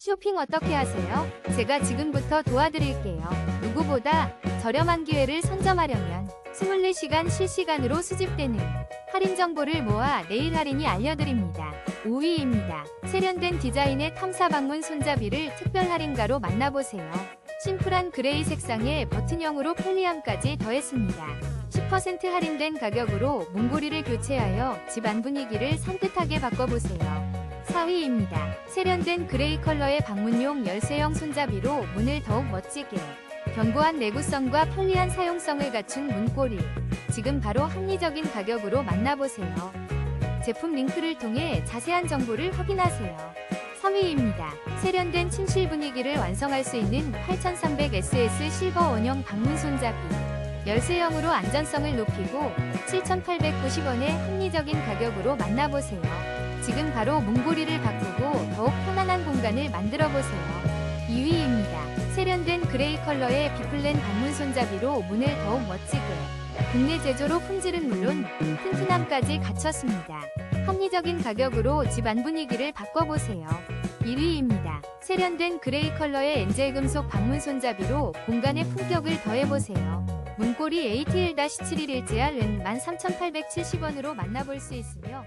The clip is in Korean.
쇼핑 어떻게 하세요? 제가 지금부터 도와드릴게요. 누구보다 저렴한 기회를 선점하려면 24시간 실시간으로 수집되는 할인 정보를 모아 내일 할인이 알려드립니다. 5위입니다. 세련된 디자인의 탐사 방문 손잡이를 특별 할인가로 만나보세요. 심플한 그레이 색상에 버튼형으로 편리함까지 더했습니다. 10% 할인된 가격으로 문고리를 교체하여 집안 분위기를 산뜻하게 바꿔보세요. 4위입니다. 세련된 그레이 컬러의 방문용 열쇠형 손잡이로 문을 더욱 멋지게 견고한 내구성과 편리한 사용성을 갖춘 문고리 지금 바로 합리적인 가격으로 만나보세요. 제품 링크를 통해 자세한 정보를 확인하세요. 3위입니다. 세련된 침실 분위기를 완성할 수 있는 8300SS 실버 원형 방문 손잡이 열쇠형으로 안전성을 높이고 7,890원의 합리적인 가격으로 만나보세요. 지금 바로 문고리를 바꾸고 더욱 편안한 공간을 만들어 보세요. 2위입니다. 세련된 그레이 컬러의 비플랜 방문 손잡이로 문을 더욱 멋지게 국내 제조로 품질은 물론 튼튼함까지 갖췄습니다. 합리적인 가격으로 집안 분위기를 바꿔보세요. 1위입니다. 세련된 그레이 컬러의 엔젤 금속 방문 손잡이로 공간의 품격을 더해보세요. 문고리 ATL-711JR은 13,870원으로 만나볼 수 있으며